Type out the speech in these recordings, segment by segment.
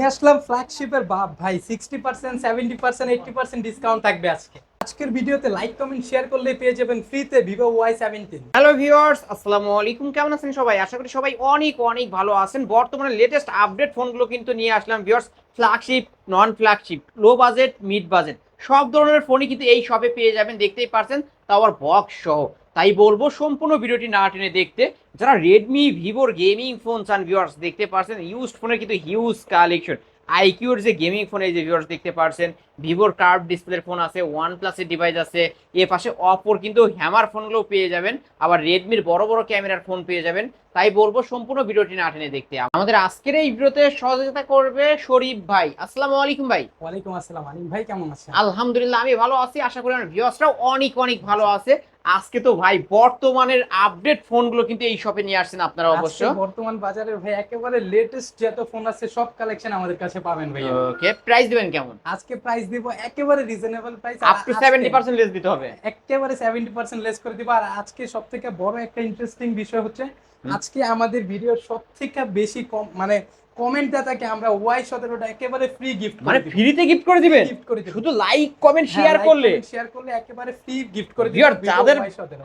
নিয়ে আসলাম ফ্ল্যাগশিপের বাপ ভাই sixty percent seventy percent eighty percent discount থাকবে আজকে। আজকের ভিডিওতে লাইক কমেন্ট শেয়ার করলে পেয়ে যাবেন ফ্রিতে Vivo Y seventeen hello viewers আসসালামু আলাইকুম। কেমন আছেন সবাই? আশা করি সবাই অনেক অনেক ভালো আছেন। বর্তমানে লেটেস্ট আপডেট ফোনগুলো কিন্তু নিয়ে আসলাম viewers flagship non flagship low budget mid budget সব ধরনের ফোনই কিন্তু এই শপে পেয়ে যাবেন, দেখতেই পারছেন। তাও বক্স সহ। তাই বলব, সম্পূর্ণ ভিডিওটি না টেনে দেখতে, যারা রেডমি ভিভোর গেমিং ফোন চান ভিউয়ার্স দেখতে পারছেন ইউজ ফোনের কিন্তু হিউজ কালেকশন আইকিউর যে গেমিং ফোনের যে ভিউয়ার্স দেখতে পারছেন ভিভোর কার্ভ ডিসপ্লের ফোন আছে ওয়ান প্লাসের ডিভাইস আছে এ পাশে অপোর কিন্তু হ্যামার ফোনগুলো পেয়ে যাবেন আবার রেডমির বড় বড় ক্যামেরার ফোন পেয়ে যাবেন তাই বলব সম্পূর্ণ ভিডিওটি না টেনে দেখতে। আমাদের আজকের এই ভিডিওতে সহযোগিতা করবে শরীফ ভাই। আসসালামু আলাইকুম ভাই। ওয়ালাইকুম আসসালাম আলিম ভাই কেমন আছেন? আলহামদুলিল্লাহ আমি ভালো আছি আশা করি আমার ভিউয়ার্সরাও অনেক অনেক ভালো আছে। আজকে তো ভাই বর্তমানের আপডেট ফোনগুলো কিন্তু এই শপে নিয়ে আসছেন আপনারা অবশ্য। বর্তমান বাজারে ভাই একেবারে লেটেস্ট যত ফোন আছে সব কালেকশন আমাদের কাছে পাবেন ভাই ওকে প্রাইস দিবেন কেমন? আজকে প্রাইস দিব একেবারে reasonable price up to seventy percent less দিতে হবে। একেবারে সেভেন্টি পার্সেন্ট লেস করে দিব। আর আজকে সব থেকে বড় একটা ইন্টারেস্টিং বিষয় হচ্ছে আজকে আমাদের ভিডিওর সব থেকে বেশি কম মানে কমেন্ট দাতাকে আমরা ওয়াই সতেরোটা একেবারে ফ্রি গিফট মানে ফ্রিতে গিফট করে দিবেন? গিফট করে দিব। শুধু লাইক কমেন্ট শেয়ার করলে? শেয়ার করলে একেবারে ফ্রি গিফট করে দিব। Viewers, যাদের-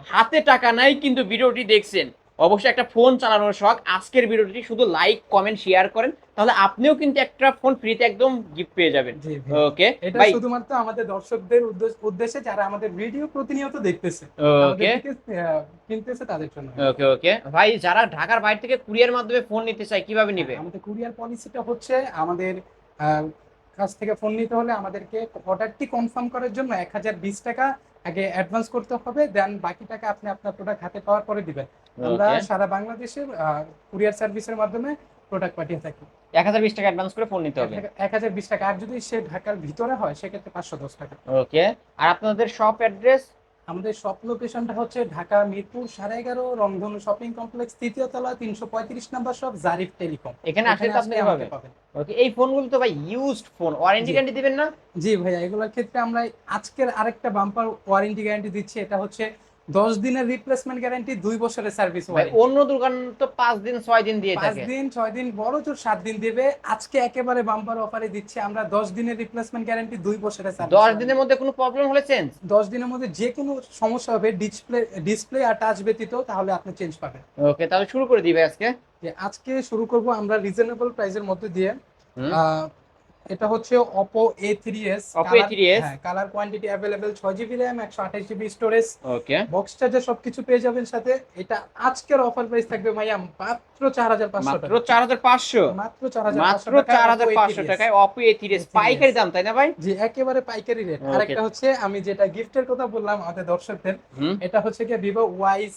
হাতে টাকা নাই কিন্তু ভিডিওটি দেখছেন অবশ্যই একটা ফোন চালানোর শখ। আজকের ভিডিওটি শুধু লাইক কমেন্ট শেয়ার করেন। তাহলে আপনিও কিন্তু একটা ফোন ফ্রিতে একদম গিফট পেয়ে যাবেন। ওকে এটা শুধুমাত্র আমাদের দর্শকদের উদ্দেশ্যে যারা আমাদের ভিডিও প্রতিনিয়ত দেখতেছে ওকে কিনতেছে তাদের জন্য। ওকে ওকে ভাই যারা ঢাকার বাইরে থেকে কুরিয়ার মাধ্যমে ফোন নিতে চায় কীভাবে নেবে? আমাদের কুরিয়ার পলিসিটা হচ্ছে আমাদের কাছ থেকে ফোন নিতে হলে আমাদেরকে অর্ডারটি কনফার্ম করার জন্য এক হাজার বিশ টাকা আগে অ্যাডভান্স করতে হবে। দেন বাকি টাকা আপনি আপনার প্রোডাক্ট হাতে পাওয়ার পরে দিবেন। আমরা সারা বাংলাদেশে কুরিয়ার সার্ভিসের মাধ্যমে প্রোডাক্ট পাঠিয়ে থাকি। এক হাজার বিশ টাকা অ্যাডভান্স করে ফোন নিতে হবে। এক হাজার বিশ টাকা। আর যদি সে ঢাকার ভিতরে হয় সেক্ষেত্রে পাঁচশো দশ টাকা। ওকে আর আপনাদের শপ অ্যাড্রেস আমাদের শপ লোকেশনটা হচ্ছে ঢাকা মিরপুর সাড়ে এগারো রংধনু শপিং কমপ্লেক্স তৃতীয় তলা তিনশো পঁয়ত্রিশ নাম্বার শপ জারিফ টেলিকম এখানে আসলে আপনি পাবেন। ওকে এই ফোনগুলো তো ভাই ইউজড ফোন ওয়ারেন্টি। গ্যারান্টি দিবেন না? জি ভাইয়া এগুলোর ক্ষেত্রে আমরা আজকের আরেকটা বাম্পার ওয়ারেন্টি গ্যারান্টি দিচ্ছি। এটা হচ্ছে দশ দিনের রিপ্লেসমেন্ট গ্যারান্টি দুই বছরের সার্ভিস অন্য দোকান তো পাঁচ দিন ছয় দিন দিয়ে পাঁচ দিন ছয় দিন বড় জোর সাত দিন দেবে। আজকে একেবারে বাম্পার অফারে দিচ্ছি আমরা দশ দিনের রিপ্লেসমেন্ট গ্যারান্টি দুই বছরের সার্ভিস দশ দিনের মধ্যে কোনো প্রবলেম হলে চেঞ্জ দশ দিনের মধ্যে যে কোনো সমস্যা হবে ডিসপ্লে ডিসপ্লে আর টাচ ব্যতীত তাহলে আপনি চেঞ্জ পাবেন। ওকে তাহলে শুরু করে দিবে আজকে। আজকে শুরু করব আমরা রিজনেবল প্রাইসের মধ্যে দিয়ে। এটা হচ্ছে Oppo A3s Oppo A3s হ্যাঁ কালার কোয়ান্টিটি র্যাম একশো আঠাশ GB storage okay box charger সবকিছু পেয়ে যাবেন সাথে। এটা আজকের অফার প্রাইস থাকবে ভাইয়া মাত্র চার হাজার পাঁচশো মাত্র টাকা। চার হাজার পাঁচশো? মাত্র চার হাজার মাত্র চার হাজার পাঁচশো টাকায় অপো এ তিরিশ A3s পাইকারি দাম তাই না ভাই? জি একেবারে পাইকারি রেট. আরেকটা হচ্ছে আমি যেটা গিফটের কথা বললাম আমাদের দর্শকদের এটা হচ্ছে কি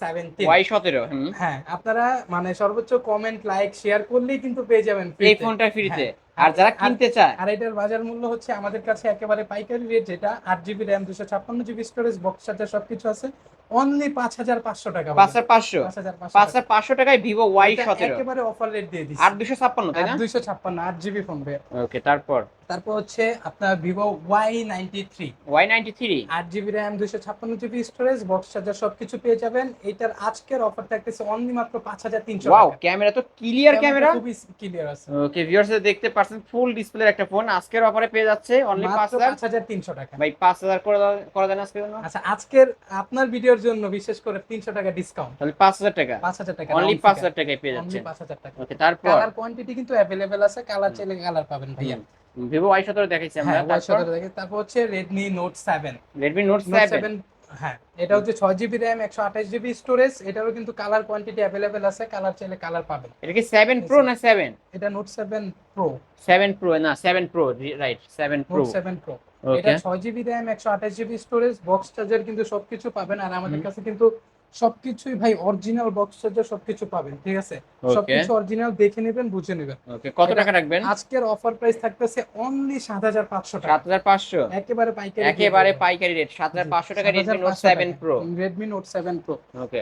সেভেন্টিন ওয়াই সতেরো হ্যাঁ আপনারা মানে সর্বোচ্চ কমেন্ট লাইক শেয়ার করলেই কিন্তু পেয়ে যাবেন এই ফোনটা ফ্রিতে। আর যারা কিনতে চায়। আর এটার বাজার মূল্য হচ্ছে আমাদের কাছে একেবারে পাইকারি রেট যেটা আট জিবি র্যাম দুশো ছাপ্পান্ন জিবি স্টোরেজ বক্স সাথে সবকিছু আছে। অনলি পাঁচ হাজার পাঁচশো টাকা পাঁচ হাজার পাঁচশো? পাঁচ হাজার পাঁচশো পাঁচ হাজার পাঁচশো টাকায় ভিভো ওয়াই এটা সতেরো। একেবারে অফার রেট দিয়ে দুশো ছাপ্পান্ন তাই না? দুইশো ছাপ্পান্ন আট জিবি ফোন ভাই ওকে তারপর? তারপর হচ্ছে আপনার Vivo Y ninety three Y ninety three আট জিবি র্যাম দুইশো ছাপ্পান্ন জিবি স্টোরেজ বক্স চার্জার সবকিছু পেয়ে যাবেন। এটার আজকের অফার থাকতেছে অনলি মাত্র পাঁচ হাজার তিনশো ওয়াও ক্যামেরা তো ক্লিয়ার ক্যামেরা খুবই ক্লিয়ার আছে। ওকে ভিউয়ার্স দেখতে পাচ্ছেন ফুল ডিসপ্লে একটা ফোন আজকের অফারে পেয়ে যাচ্ছে অনলি পাঁচ মাত্র হাজার। পাঁচ হাজার তিনশো টাকা। ভাই পাঁচ হাজার করে দেওয়া- দেন আজকে জন্য। আচ্ছা আজকের আপনার ভিডিওর জন্য বিশেষ করে তিনশো টাকা ডিসকাউন্ট তাহলে পাঁচ হাজার টাকা। পাঁচ হাজার টাকা অনলি পাঁচ হাজার টাকায় পেয়ে যাচ্ছেন। পাঁচ হাজার টাকা। ওকে তারপর? কালার কোয়ান্টিটি কিন্তু অ্যাভেলেবেল আছে কালার চাইলে কালার পাবেন ভাইয়া। ভিভো ওয়াই সতেরো দেখাইছি আমরা। হ্যাঁ ওয়াই তারপর? সতেরো দেখে তারপর হচ্ছে Redmi note seven Redmi note note seven seven হ্যাঁ এটা হচ্ছে ছয় জিবি র্যাম একশো আঠাশ জিবি স্টোরেজ এটারও কিন্তু কালার কোয়ান্টিটি অ্যাভেলেবেল আছে কালার চাইলে কালার পাবেন। এটা কি সেভেন প্রো না সেভেন এটা note seven pro seven pro না seven pro right seven pro note seven pro এটা ছয় জিবি র্যাম একশো আঠাশ জিবি স্টোরেজ বক্স চার্জার কিন্তু সবকিছু পাবেন আর আমাদের কাছে কিন্তু সবকিছুই ভাই অরিজিনাল বক্স চার্জার সবকিছু পাবেন ঠিক আছে? সবকিছু অরিজিনাল দেখে নেবেন বুঝে নেবেন। ওকে কত টাকা রাখবেন? আজকের অফার প্রাইস থাকতেছে অনলি সাত হাজার পাঁচশো টাকা। সাত হাজার পাঁচশো? একেবারে পাইকারি একেবারে পাইকারি রেট সাত হাজার পাঁচশো টাকা Redmi note seven pro Redmi note seven pro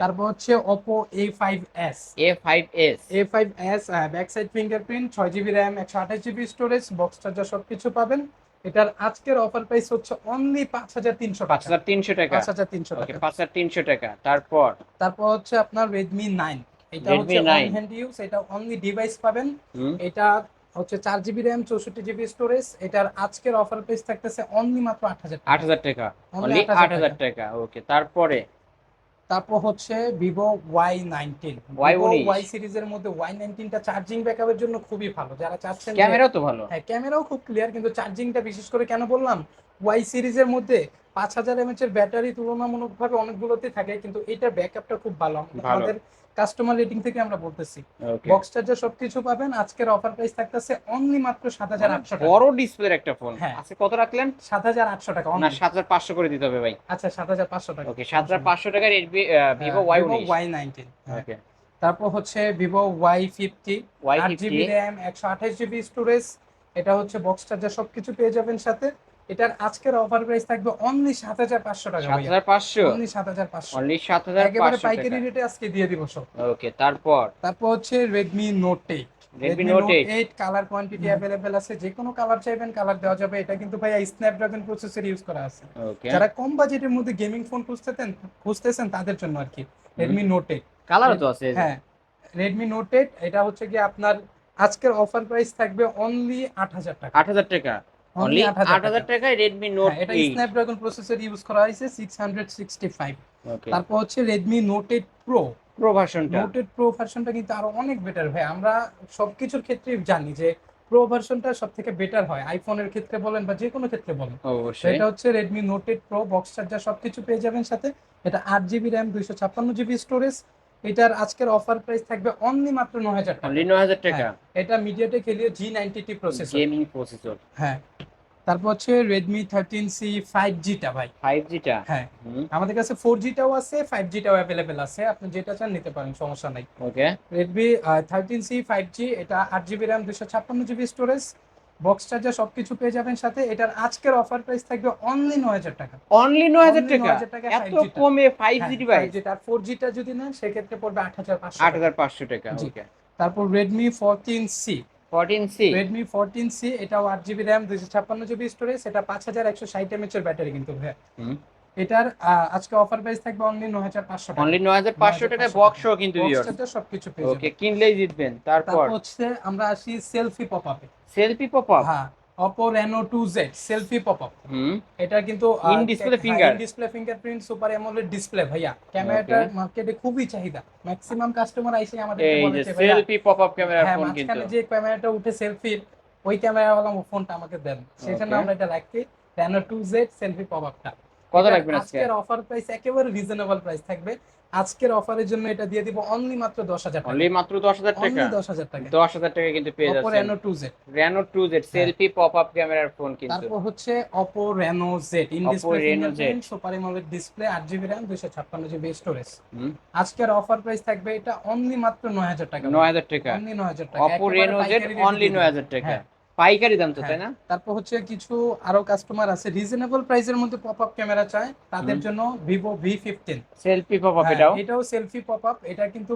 তারপর হচ্ছে Oppo A five S A five S A five S back side fingerprint ছয় জিবি র্যাম একশো আঠাশ জিবি স্টোরেজ বক্স চার্জার সবকিছু পাবেন। এটার আজকের অফার প্রাইস হচ্ছে অনলি পাঁচ হাজার তিনশো পাঁচ টাকা হাজার তিনশো টাকা। পাঁচ হাজার তিনশো টাকা। পাঁচ হাজার তিনশো টাকা। তারপর? তারপর হচ্ছে আপনার রেডমি নাইন এটা হচ্ছে 9 অন হ্যান্ড ইউজ এটা অনলি ডিভাইস পাবেন। এটা হচ্ছে চার জিবি র্যাম চৌষট্টি জিবি স্টোরেজ এটার আজকের অফার প্রাইস থাকতেছে অনলি মাত্র আট হাজার আট হাজার টাকা। অনলি 8,000 আট হাজার টাকা। ওকে তারপরে? তারপর হচ্ছে Vivo Y nineteen Y19 Y সিরিজের মধ্যে ওয়াই নাইনটিনটা চার্জিং ব্যাকআপের জন্য খুবই ভালো। যারা চাচ্ছেন ক্যামেরাও তো ভালো। হ্যাঁ ক্যামেরাও খুব ক্লিয়ার কিন্তু চার্জিংটা বিশেষ করে কেন বললাম? ওয়াই সিরিজের মধ্যে পাঁচ হাজার এমএচ এর ব্যাটারি তুলনামূলকভাবে অনেকগুলোতে থাকে কিন্তু এটার ব্যাকআপটা খুব ভালো। ভালো। আমাদের কাস্টমার রেটিং থেকে আমরা বলতেছি। বক্স চার্জার সবকিছু পাবেন। আজকের অফার প্রাইস থাকতেছে অনলি মাত্র সাত হাজার আটশো টাকা। বড় ডিসপ্লের একটা ফোন হ্যাঁ। আজকে কত রাখলেন? সাত হাজার আটশো টাকা না only। সাত হাজার পাঁচশো করে দিতে হবে ভাই। আচ্ছা সাত হাজার পাঁচশো টাকা। ওকে সাত হাজার পাঁচশো টাকা রেডমি ভিভো ওয়াই উনিশ। ওয়াই নাইনটিন ওকে তারপর হচ্ছে ভিভো ওয়াই ফিফটি ওয়াই আট জিবি র্যাম একশো আঠাশ জিবি স্টোরেজ এটা হচ্ছে বক্স চার্জার সবকিছু পেয়ে যাবেন সাথে। এটার আজকের অফার প্রাইস থাকবে অনলি সাত হাজার পাঁচশো টাকা সাত হাজার পাঁচশো? অনলি সাত হাজার পাঁচশো। অনলি সাত হাজার একেবারে পাইকারি রেটে আজকে দিয়ে দিব সব। ওকে তারপর? তারপর হচ্ছে Redmi note eight Redmi note eight eight colour quantity available আছে যে কোনো কালার চাইবেন কালার দেওয়া যাবে। এটা কিন্তু ভাই স্ন্যাপড্রাগন প্রসেসর ইউজ করা আছে। ওকে যারা কম বাজেটের মধ্যে গেমিং ফোন খুঁজতেছেন খুঁজতেছেন তাদের জন্য আর কি। রেডমি নোট এইট কালারও তো আছে। হ্যাঁ রেডমি নোট এইট এটা হচ্ছে কি আপনার আজকের অফার প্রাইস থাকবে অনলি আট হাজার টাকা। আট হাজার টাকা। অনলি Only 8,000 টাকায় রেডমি নোট হ্যাঁ, এটা স্ন্যাপড্রাগন প্রসেসর ইউজ করা হয়েছে six hundred sixty five okay তারপর হচ্ছে Redmi note eight pro pro ভার্সনটা নোট এইট প্রো ভার্সনটা কিন্তু আরও অনেক বেটার ভাই আমরা সবকিছুর ক্ষেত্রেই জানি যে প্রো ভার্সনটা সব থেকে বেটার হয়। আইফোনের ক্ষেত্রে বলেন বা যে কোনো ক্ষেত্রে বলেন। অবশ্যই। এটা হচ্ছে Redmi note eight pro box charger সবকিছু পেয়ে যাবেন সাথে। এটা আট জিবি র্যাম দুইশো ছাপ্পান্ন জিবি স্টোরেজ এটার আজকের অফার প্রাইস থাকবে অনলি মাত্র ন হাজার টাকা। অনলি নয় হাজার টাকা। হ্যাঁ, এটা MediaTek ninety T processor gaming processor হ্যাঁ। তারপর হচ্ছে রেডমি থার্টিন সি ফাইভ জিটা ভাই। ফাইভ জিটা হ্যাঁ। আমাদের কাছে ফোর জিটাও আছে ফাইভ জিটাও অ্যাভেলেবেল আছে। আপনি যেটা চান নিতে পারেন সমস্যা নাই। Okay. Redmi thirteen C five G এটা আট জিবি র্যাম দুশো ছাপ্পান্ন জিবি স্টোরেজ বক্স চার্জার সবকিছু পেয়ে যাবেন সাথে। এটার আজকের অফার প্রাইস থাকবে অনলি নয় হাজার টাকা। অনলি নয় হাজার টাকা? 9,000 টাকা এত কমে ফাইভ জি ডিভাইস যেটা ফোর জিটা যদি নেন সেক্ষেত্রে পড়বে আট হাজার পাঁচশো আট হাজার পাঁচশো টাকা তারপর Redmi fourteen C fourteen C Redmi fourteen C RAM আট জিবি র্যাম দুইশো ছাপ্পান্ন জিবি স্টোরেজ এটা পাঁচ হাজার একশো ষাট এমএচ এর ব্যাটারি কিন্তু ভাই এটার আজকে অফার প্রাইস থাকবে অনলি নয় হাজার পাঁচশো টাকা। অনলি নয় হাজার পাঁচশো টাকায় কিন্তু সবকিছু পেয়ে ওকে কিনলেই জিতবেন। তারপর? হচ্ছে আমরা আসি সেলফি পপ আপে সেলফি পপ আপ হ্যাঁ। Oppo Reno 2Z selfie pop up হুম। এটা কিন্তু in display finger in display fingerprint super AMOLED display ভাইয়া। ক্যামেরাটার মার্কেটে খুবই চাহিদা। ম্যাক্সিমাম কাস্টমার আইসে আমাদের বলেছে selfie pop up camera phone কিন্তু। যে ক্যামেরাটা উঠে সেলফির ওই ক্যামেরাওয়ালা ফোনটা আমাকে দেন। সেজন্য আমরা এটা রাখছি টু জেড সেলফি পপ আপটা কত রাখবেন আজকে? আজকের অফার প্রাইস একেবারে রিজনেবল প্রাইস থাকবে। আজকের অফারের জন্য এটা দিয়ে দিব অনলি মাত্র দশ হাজার টাকা। অনলি মাত্র দশ হাজার টাকা? অনলি দশ হাজার টাকা। দশ হাজার টাকা কিন্তু পেয়ে Oppo যাচ্ছেন। Reno 2Z Reno two Z selfie pop up ক্যামেরার ফোন কিন্তু। তারপর হচ্ছে Oppo Reno Z in Oppo display Reno Z। Super AMOLED display 8 GB RAM 256 GB storage হুম, আজকের অফার প্রাইস থাকবে এটা অনলি মাত্র 9000 টাকা। নয় হাজার টাকা। অনলি 9000 টাকা। অপো একেবারে রেনো জেড অনলি দিয়ে নয় দিবো। হাজার টাকা। হ্যাঁ। পাইকারি দাম তো তাই না? তারপর হচ্ছে কিছু আরও কাস্টমার আছে রিজনেবল প্রাইসের মধ্যে পপ আপ ক্যামেরা চায় তাদের। জন্য Vivo V15 selfie pop up হ্যাঁ, এটাও? এটাও সেলফি পপ আপ এটা কিন্তু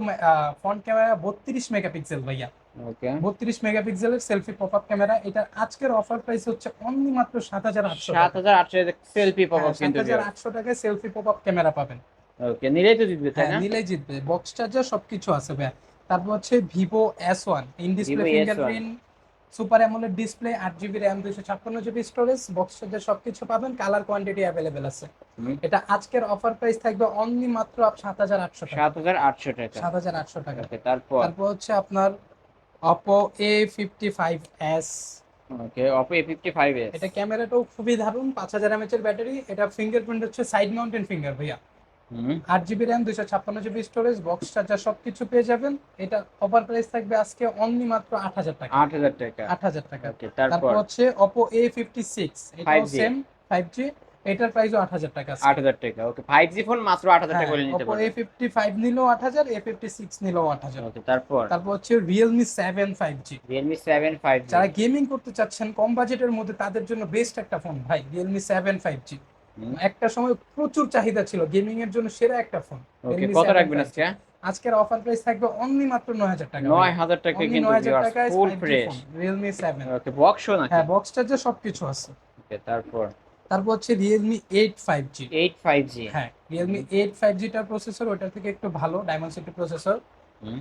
ফ্রন্ট ক্যামেরা 32 মেগাপিক্সেল ভাইয়া। ওকে। 32 মেগাপিক্সেলের সেলফি পপ আপ ক্যামেরা এটার আজকের অফার প্রাইস হচ্ছে অনলি মাত্র 7800 সাত হাজার আটশো সেলফি পপ হ্যাঁ, আপ কিন্তু 7800 টাকায় সেলফি পপ আপ ক্যামেরা পাবেন। ওকে নিলেই তো জিতবে তাই হ্যাঁ না? নিলেই জিতবে। বক্স চার্জার সবকিছু আছে ভাইয়া। তারপর হচ্ছে Vivo S one in display fingerprint super AMOLED display আট জিবি র্যাম দুইশো ছাপ্পান্ন জিবি স্টোরেজ বক্স চার্জার সবকিছু পাবেন কালার কোয়ান্টিটি অ্যাভেলেবেল আছে। এটা আজকের অফার প্রাইস থাকবে অনলি মাত্র সাত হাজার আটশো টাকা। সাত হাজার আটশো টাকা। সাত হাজার আটশো টাকা। তারপর? তারপর হচ্ছে আপনার Oppo A fifty five S okay Oppo A fifty five S এটা ক্যামেরাটাও খুবই দারুণ পাঁচ হাজার এমএচ এর ব্যাটারি এটা ফিঙ্গারপ্রিন্ট হচ্ছে সাইড মাউন্টেন ফিঙ্গার ভাইয়া। আট জিবি র্যাম দুইশো ছাপ্পান্ন জিবি স্টোরেজ বক্স চার্জার সবকিছু পেয়ে যাবেন। এটা অফার প্রাইস থাকবে আজকে অনলি মাত্র আট হাজার টাকা। আট হাজার টাকা। আট হাজার টাকা। তারপর? হচ্ছে অপো এ ফিফটি সিক্স এটাও সেম ফাইভ জি এটার প্রাইসও আট হাজার টাকা আট হাজার টাকা ওকে ফাইভ জি ফোন মাত্র আট হাজার টাকা নিতে এ ফিফটি ফাইভ নিলেও আট হাজার এ ফিফটি সিক্স নিলেও আট হাজার। ওকে তারপর? তারপর হচ্ছে Realme seven five G Realme seven five যারা গেমিং করতে চাচ্ছেন কম বাজেটের মধ্যে তাদের জন্য বেস্ট একটা ফোন ভাই রিয়েলমি সেভেন ফাইভ জি। একটা সময় প্রচুর চাহিদা ছিল গেমিং এর জন্য সেরা একটা ফোন কত রাখবেন আজকে? আজকের অফার প্রাইস থাকবে অনলি মাত্র নয় হাজার টাকা নয় হাজার টাকা কিন্তু full fresh Realme seven okay box নাকি? হ্যাঁ বক্স চার্জার সবকিছু আছে। ওকে তারপর? তারপর হচ্ছে five G eight five G হ্যাঁ রিয়েলমি এইট ফাইভ জিটার প্রসেসর ওটা থেকে একটু ভালো ডায়মন্ড সিটি প্রসেসর।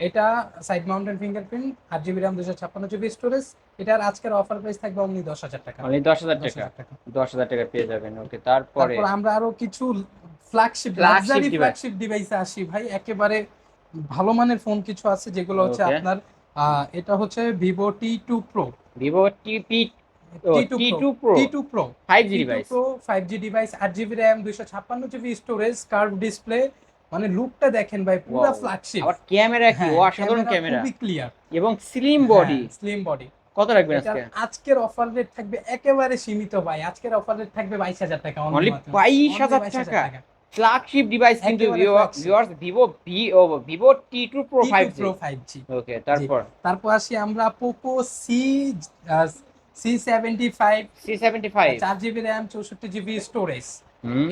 এটা সাইড মাউন্টেন ফিঙ্গারপ্রিন্ট আট জিবি র্যাম দুশো ছাপ্পান্ন জিবি স্টোরেজ এটার আজকের অফার প্রাইস থাকবে অনলি দশ হাজার টাকা। অনলি দশ হাজার টাকা। দশ হাজার টাকা। পেয়ে যাবেন ওকে তারপরে তারপর আমরা আরও কিছু ফ্ল্যাগশিপ লাক্সারি ফ্ল্যাগশিপ ডিভাইসে আসি ভাই। একেবারে ভালো মানের ফোন কিছু আছে যেগুলো হচ্ছে আপনার এটা হচ্ছে Vivo T two pro Vivo T G device আট জিবি র্যাম দুইশো ছাপ্পান্ন জিবি স্টোরেজ কার্ভ ডিসপ্লে মানে লুকটা দেখেন ভাই পুরো ফ্ল্যাগশিপ আবার ক্যামেরা কি? ও অসাধারণ ক্যামেরা খুবই ক্লিয়ার এবং স্লিম বডি স্লিম বডি কত রাখবেন আজকে? আজকের অফার রেট থাকবে একেবারে সীমিত ভাই। আজকের অফার রেট থাকবে বাইশ হাজার টাকা অনলি মাত্র। বাইশ Only হাজার 22,000 টাকা। ফ্ল্যাগশিপ ডিভাইস কিন্তু। Viewers Vivo V O Vivo T two pro T2 five G Pro 5G okay তারপর? তারপর আসি আমরা Poco C C seventy five C seventy five চার জিবি র্যাম চৌষট্টি জিবি স্টোরেজ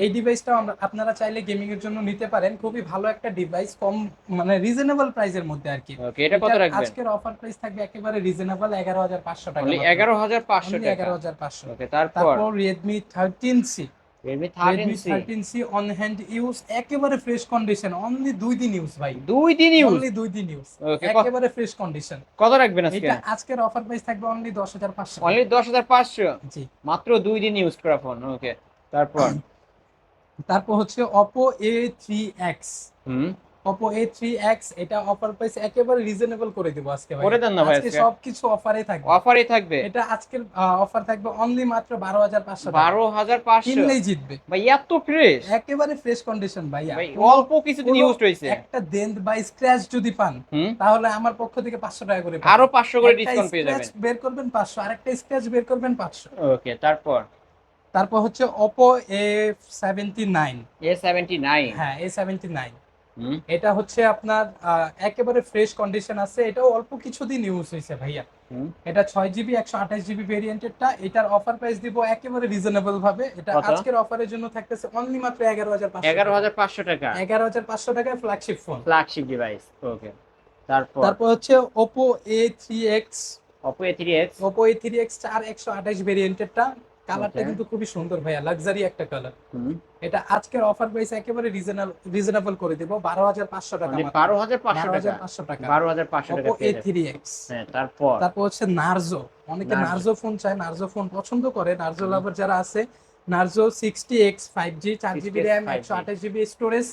এই ডিভাইসটাও আপনারা চাইলে গেমিং এর জন্য নিতে পারেন। খুবই ভালো একটা ডিভাইস কম মানে রিজনেবল প্রাইসের মধ্যে আর কি। ওকে এটা কত রাখবেন? আজকের অফার প্রাইস থাকবে একেবারে রিজনেবল এগারো হাজার পাঁচশো টাকা অনলি এগারো হাজার পাঁচশো টাকা। এগারো হাজার পাঁচশো। ওকে তারপর? তারপর Redmi thirteen Redmi C thirteen on hand use একেবারে ফ্রেশ কন্ডিশন অনলি দুই দিন ইউজ ভাই। দুই দিন ইউজ অনলি দুই দিন ইউজ একেবারে ফ্রেশ কন্ডিশন কত রাখবেন আজকে? এটা আজকের অফার প্রাইস থাকবে অনলি দশ হাজার পাঁচশো অনলি দশ হাজার পাঁচশো? জি। মাত্র দুই দিন ইউজ করা ফোন ওকে তারপর? তারপর হচ্ছে অপো এ থ্রি এক্স হুম। অপো এ থ্রি এক্স এটা অফার প্রাইস একেবারে রিজনেবল করে দেবো আজকে ভাই। করে দেন না ভাই আজকে। সবকিছু অফারে থাকবে। অফারই থাকবে। এটা আজকের অফার থাকবে অনলি মাত্র বারো হাজার পাঁচশো বারো হাজার পাঁচশো। কিনলেই জিতবে। ভাই এত ফ্রেশ একেবারে ফ্রেশ কন্ডিশন ভাইয়া। ভাই অল্প কিছুদিন ইউজ হয়েছে একটা দেন বা স্ক্র্যাচ যদি পান তাহলে আমার পক্ষ থেকে পাঁচশো টাকা করে আরও পাঁচশো করে ডিসকাউন্ট পেয়ে যাবেন। বের করবেন পাঁচশো আরেকটা স্ক্র্যাচ বের করবেন পাঁচশো। ওকে তারপর? তারপর হচ্ছে Oppo A seventy nine A seventy nine হ্যাঁ এ সেভেন্টি নাইন হুম। এটা হচ্ছে আপনার একেবারে ফ্রেশ কন্ডিশন আছে। এটাও অল্প কিছুদিন ইউজ হয়েছে ভাইয়া। এটা ছয় জিবি একশো আঠাশ জিবি ভেরিয়েন্টেরটা এটার অফার প্রাইস দিব একেবারে রিজনেবল ভাবে। এটা আজকের অফারের জন্য থাকতেছে অনলি মাত্র এগারো হাজার এগারো হাজার পাঁচশো টাকা। এগারো হাজার পাঁচশো টাকায় flagship phone flagship device okay তারপর? তারপর হচ্ছে Oppo A three X Oppo A three X Oppo A three X চার একশো আঠাশ ভেরিয়েন্টেরটা কালারটা. কিন্তু খুবই সুন্দর ভাইয়া লাক্সারি একটা কালার এটা আজকের অফার প্রাইস একেবারে রিজনেবল রিজনেবল করে দিব বারো হাজার পাঁচশো টাকা মানে মাত্র। বারো হাজার পাঁচশো বারো হাজার টাকা পাঁচশো টাকা। বারো হাজার পাঁচশো টাকা এ থ্রি এক্স হ্যাঁ তারপর? তারপর হচ্ছে নার্জো অনেকে নার্জো ফোন চায় নার্জো ফোন পছন্দ করে নার্জো লাভার যারা আছে Narzo sixty X five G চার জিবি 60X র্যাম 5G একশো আঠাশ জিবি স্টোরেজ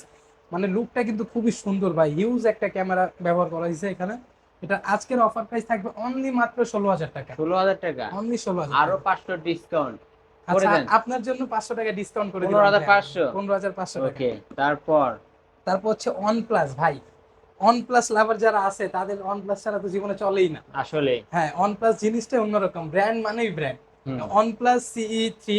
মানে লুকটা কিন্তু খুবই সুন্দর ভাই হিউজ একটা ক্যামেরা ব্যবহার করা হয়েছে এখানে। এটা আজকের অফার প্রাইস থাকবে অনলি মাত্র ষোলো হাজার টাকা। ষোলো হাজার টাকা? অনলি ষোলো হাজার আরও পাঁচশো ডিসকাউন্ট করে আচ্ছা দেন। আপনার জন্য পাঁচশো টাকা ডিসকাউন্ট করে পনেরো হাজার পাঁচশো। পনেরো হাজার পাঁচশো ওকে তারপর? তারপর হচ্ছে ওয়ান প্লাস ভাই। অন প্লাস লাভার যারা আছে তাদের অন প্লাস ছাড়া তো জীবনে চলেই না। আসলে। হ্যাঁ অন প্লাস জিনিসটা অন্যরকম ব্র্যান্ড মানেই brand one plus CE three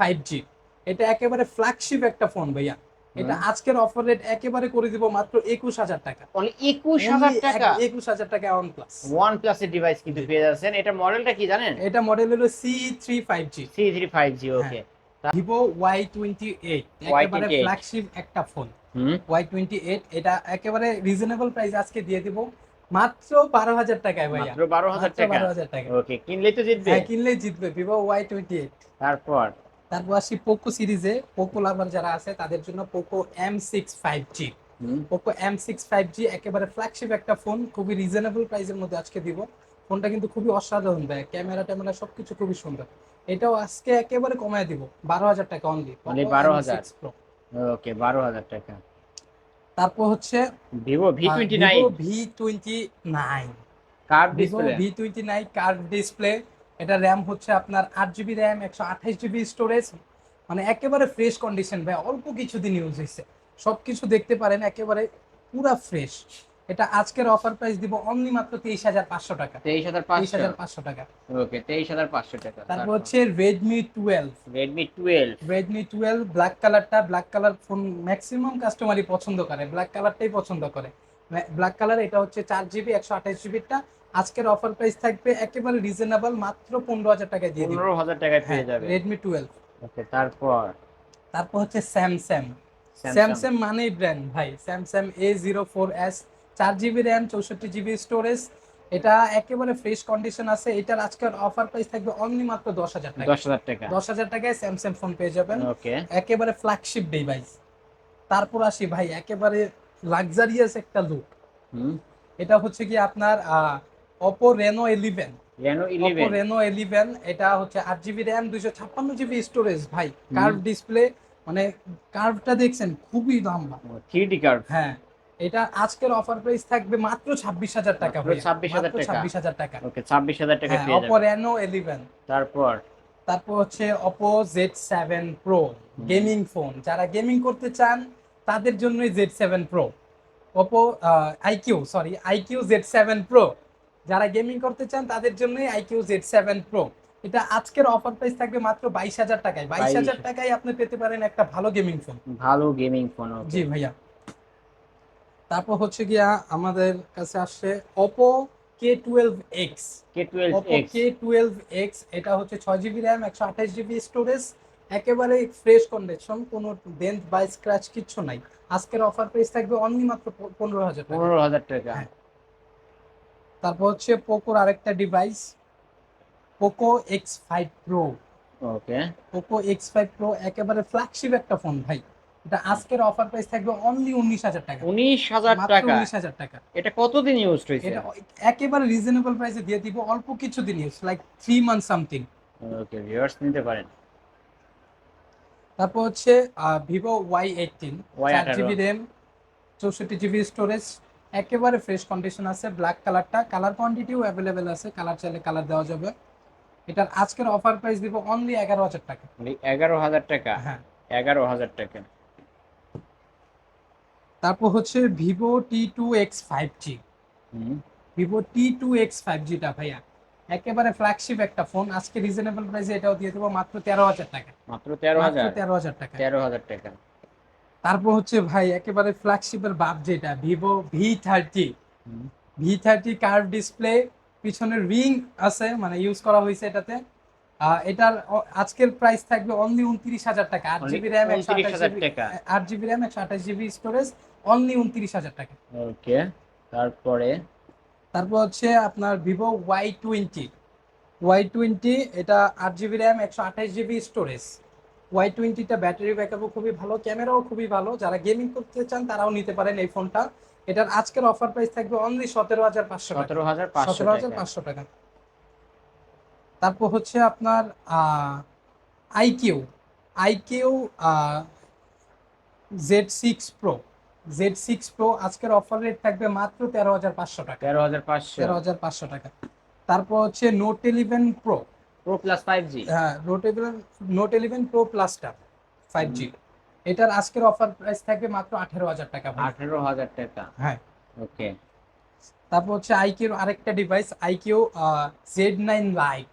five G এটা একেবারে ফ্ল্যাগশিপ একটা ফোন ভাইয়া। এটা আজকের অফার রেট একেবারে করে দিব মাত্র একুশ হাজার টাকা। একুশ হাজার টাকা? একুশ হাজার টাকা ওয়ান প্লাস ওয়ান প্লাস এর ডিভাইস কিন্তু পেয়ে যাচ্ছেন। এটা মডেলটা কি জানেন? এটা মডেল হলো C three five G C three five G okay Vivo Y twenty eight একেবারে ফ্ল্যাগশিপ একটা ফোন ওয়াই টোয়েন্টি এইট এটা একেবারে রিজনেবল প্রাইস আজকে দিয়ে দিব। মাত্র বারো হাজার টাকায় ভাইয়া। মাত্র বারো হাজার টাকা। বারো হাজার টাকা ওকে কিনলেই তো জিতবে। হ্যাঁ কিনলেই জিতবে। ভিভো ওয়াই টোয়েন্টি এইট তারপর? তারপর আসি পোকো সিরিজে পোকো লাভার যারা আছে তাদের জন্য Poco M six five G Poco M six five G একেবারে ফ্ল্যাগশিপ একটা ফোন খুবই রিজনেবল প্রাইসের মধ্যে আজকে দিব। ফোনটা কিন্তু খুবই অসাধারণ দেয় ক্যামেরা ট্যামেরা সবকিছু খুবই সুন্দর। এটাও আজকে একেবারে কমায় দিব বারো হাজার টাকা অনলি Only 12,000 ওকে বারো হাজার টাকা। তারপর হচ্ছে Vivo V twenty nine V twenty nine curve display V twenty nine curve display এটা র্যাম হচ্ছে আপনার আট জিবি র্যাম একশো আঠাশ জিবি স্টোরেজ মানে একেবারে ফ্রেশ কন্ডিশন ভাই অল্প কিছুদিন ইউজ হয়েছে। সবকিছু দেখতে পারেন একেবারে পুরা ফ্রেশ এটা আজকের অফার প্রাইস দিব অনলি মাত্র তেইশ হাজার পাঁচশো টাকা। তেইশ হাজার তেইশ হাজার পাঁচশো টাকা। ওকে তেইশ হাজার পাঁচশো টাকা। তারপর হচ্ছে Redmi twelve Redmi twelve Redmi twelve black কালারটা ব্ল্যাক কালার ফোন ম্যাক্সিমাম কাস্টমারই পছন্দ করে ব্ল্যাক কালারটাই পছন্দ করে। ব্ল্যাক কালার এটা হচ্ছে চার জিবি একশো আঠাশ জিবিটা আজকের অফার প্রাইস থাকবে একেবারে রিজনেবল মাত্র পনেরো হাজার টাকায় দিয়ে পনেরো হাজার টাকায় পেয়ে যাবে। রেডমি টুয়েলভ ওকে তারপর? তারপর হচ্ছে স্যামসাং স্যামসাং মানেই ব্র্যান্ড ভাই। Samsung A zero four S চার জিবি র্যাম চৌষট্টি জিবি স্টোরেজ এটা একেবারে ফ্রেশ কন্ডিশন আছে। এটার আজকের অফার প্রাইস থাকবে অনলি মাত্র দশ হাজার টাকা। দশ হাজার টাকা। দশ হাজার টাকায় স্যামসাং ফোন পেয়ে যাবেন। ওকে। একেবারে ফ্ল্যাগশিপ ডিভাইস তারপর আসি ভাই একেবারে লাক্সারিয়াস একটা লুক হুম। এটা হচ্ছে কি আপনার Oppo Reno eleven Reno Oppo eleven Reno eleven এটা হচ্ছে আট জিবি র্যাম দুইশো ছাপ্পান্ন জিবি স্টোরেজ ভাই কার্ভ ডিসপ্লে মানে কার্ভটা দেখছেন খুবই লম্বা। কার্ভ হ্যাঁ এটা আজকের অফার প্রাইস থাকবে মাত্র ছাব্বিশ হাজার টাকা মাত্র 26,000 টাকা। টাকা। ওকে ছাব্বিশ হাজার টাকা হ্যাঁ পেয়ে তারপর? তারপর হচ্ছে Oppo Z seven pro gaming phone যারা গেমিং করতে চান তাদের জন্যই Z seven pro Oppo iQOO sorry iQOO Z seven pro যারা গেমিং করতে চান তাদের জন্যই আইকিউ জেড সেভেন প্রো এটা আজকের অফার প্রাইস থাকবে মাত্র বাইশ হাজার টাকায়। বাইশ হাজার 22,000 টাকায় আপনি পেতে পারেন একটা ভালো গেমিং ফোন ভালো গেমিং ফোন জি ভাইয়া। তারপর হচ্ছে গিয়া আমাদের কাছে আসছে Oppo K twelve X K twelve Oppo X এটা হচ্ছে ছয় জিবি র্যাম একশো আঠাশ জিবি স্টোরেজ একেবারে ফ্রেশ কন্ডিশন কোনো ডেন্ট বা স্ক্র্যাচ কিচ্ছু নাই। আজকের অফার প্রাইস থাকবে অনলি মাত্র পনেরো হাজার টাকা। পনেরো হাজার টাকা। হ্যাঁ। তারপর হচ্ছে পোকোর আরেকটা device Poco X five pro okay. Poco X five pro একেবারে ফ্ল্যাগশিপ একটা ফোন ভাই। এটা আজকের অফার প্রাইস থাকবে অনলি উনিশ হাজার টাকা। উনিশ হাজার টাকা। উনিশ হাজার টাকা। এটা কতদিন ইউজ হয়েছে এটা একেবারে রিজনেবল প্রাইসে দিয়ে দিব অল্প কিছু দিন use like three month something okay viewers নিতে পারেন। তারপর হচ্ছে ভিভো ওয়াই এইটিন Y18 চার জিবি র্যাম চৌষট্টি জিবি স্টোরেজ একেবারে ফ্রেশ কন্ডিশন আছে ব্ল্যাক কালারটা কালার কোয়ান্টিটিও অ্যাভেলেবেল আছে কালার চাইলে কালার দেওয়া যাবে। এটার আজকের অফার প্রাইস দিব অনলি এগারো হাজার টাকা। এগারো হাজার টাকা? হ্যাঁ। এগারো হাজার টাকা। তারপর হচ্ছে Vivo T two X five G Vivo T two X five জিটা ভাইয়া একেবারে ফ্ল্যাগশিপ একটা ফোন আজকে রিজনেবল প্রাইসে এটাও দিয়ে দেবো মাত্র তেরো হাজার টাকা। মাত্র তেরো হাজার? তেরো হাজার টাকা। তেরো হাজার টাকা। তারপর হচ্ছে ভাই একেবারে ফ্ল্যাগশিপের বাপ যেটা Vivo V thirty V thirty curve display পিছনের রিং আছে মানে ইউজ করা হয়েছে এটাতে। এটার আজকের প্রাইস থাকবে অনলি উনত্রিশ হাজার টাকা। আট জিবি র্যাম একশো 29,000 আঠাশ টাকা। আট জিবি র্যাম একশো আঠাশ জিবি স্টোরেজ অনলি উনত্রিশ হাজার টাকা। ওকে তারপরে? তারপর হচ্ছে আপনার Vivo Y twenty Y twenty এটা আট জিবি র্যাম একশো আঠাশ জিবি স্টোরেজ ওয়াই টোয়েন্টিটা ব্যাটারি ব্যাকআপও খুবই ভালো ক্যামেরাও খুবই ভালো। যারা গেমিং করতে চান তারাও নিতে পারেন এই ফোনটা এটার আজকের অফার প্রাইস থাকবে অনলি সতেরো হাজার পাঁচশো সতেরো হাজার পাঁচশো সতেরো হাজার টাকা পাঁচশো টাকা। তারপর হচ্ছে আপনার iQOO iQOO Z six pro Z six pro আজকের অফার রেট থাকবে মাত্র তেরো হাজার পাঁচশো টাকা। তেরো হাজার পাঁচশো। তেরো হাজার পাঁচশো টাকা। তারপর হচ্ছে note eleven pro pro plus five G হ্যাঁ note eleven note eleven pro প্লাসটা ফাইভ জি এটার আজকের অফার প্রাইস থাকবে মাত্র আঠেরো হাজার টাকা ভাই। আঠেরো হাজার টাকা। হ্যাঁ। ওকে তারপর হচ্ছে আইকিউর আরেকটা device iQOO Z nine lite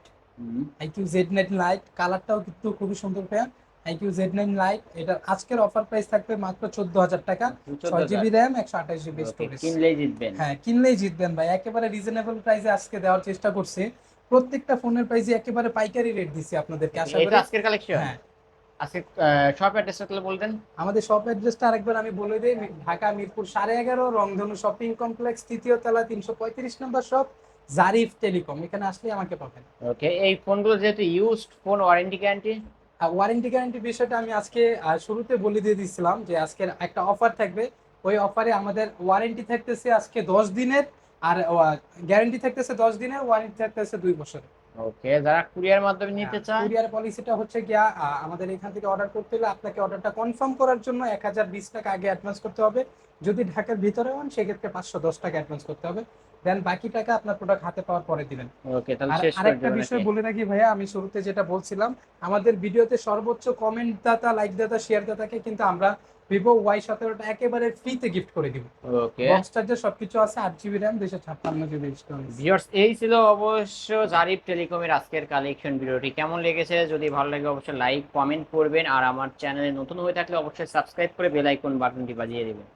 iQOO Z nine lite কালারটাও কিন্তু খুবই সুন্দর পেয়ার আইকিউ জেড নাইন লাইট এটার আজকের অফার প্রাইস থাকবে মাত্র চোদ্দ হাজার টাকা। ছয় জিবি র্যাম একশো আঠাশ জিবি স্টোরেজ কিনলেই জিতবেন। হ্যাঁ কিনলেই জিতবেন ভাই। একেবারে রিজনেবল প্রাইসে আজকে দেওয়ার চেষ্টা করছি। প্রত্যেকটা ফোনের প্রাইসে একেবারে পাইকারি রেট দিচ্ছি আপনাদেরকে আশা এটা করি। আজকের কালেকশন হ্যাঁ। আজকে শপ অ্যাড্রেসটা তাহলে বলতেন আমাদের শপ অ্যাড্রেসটা আরেকবার আমি বলে দিই ঢাকা মিরপুর সাড়ে এগারো রংধনু শপিং কমপ্লেক্স তৃতীয় তলা তিনশো পঁয়ত্রিশ নম্বর শপ জারিফ টেলিকম এখানে আসলে আমাকে পাবেন। ওকে এই ফোনগুলো যেহেতু used phone warranty guarantee warranty guarantee বিষয়টা আমি আজকে শুরুতে বলে দিয়ে দিয়েছিলাম যে আজকের একটা অফার থাকবে। ওই অফারে আমাদের ওয়ারেন্টি থাকতেছে আজকে দশ দিনের। আর গ্যারান্টি থাকতেছে দশ দিনের ওয়ারেন্টি থাকতেছে দুই বছরের ওকে যারা কুরিয়ার মাধ্যমে নিতে চান কুরিয়ার পলিসিটা হচ্ছে গিয়া আমাদের এখান থেকে অর্ডার করতে হলে আপনাকে অর্ডারটা কনফার্ম করার জন্য এক হাজার বিশ টাকা আগে অ্যাডভান্স করতে হবে। যদি ঢাকার ভিতরে হন সেক্ষেত্রে পাঁচশো দশ টাকা অ্যাডভান্স করতে হবে। দেন বাকি টাকা আপনার প্রোডাক্ট হাতে পাওয়ার পরে দিবেন। ওকে তাহলে শেষ আরেকটা বিষয়? বলে রাখি ভাইয়া আমি শুরুতে যেটা বলছিলাম আমাদের ভিডিওতে সর্বোচ্চ কমেন্ট দাতা লাইক দাতা শেয়ার দাতাকে কিন্তু আমরা ভিভো ওয়াই সতেরোটা একেবারে ফ্রিতে গিফট করে দিব। ওকে বক্স চার্জার সবকিছু আছে আট জিবি র্যাম দুশো ছাপ্পান্ন জিবি ভিউয়ার্স এই ছিল অবশ্য জারিফ টেলিকমের আজকের কালেকশন ভিডিওটি কেমন লেগেছে? যদি ভালো লাগে অবশ্যই লাইক কমেন্ট করবেন। আর আমার চ্যানেলে নতুন হয়ে থাকলে অবশ্যই সাবস্ক্রাইব করে বেল আইকন বাটনটি বাজিয়ে দিবেন।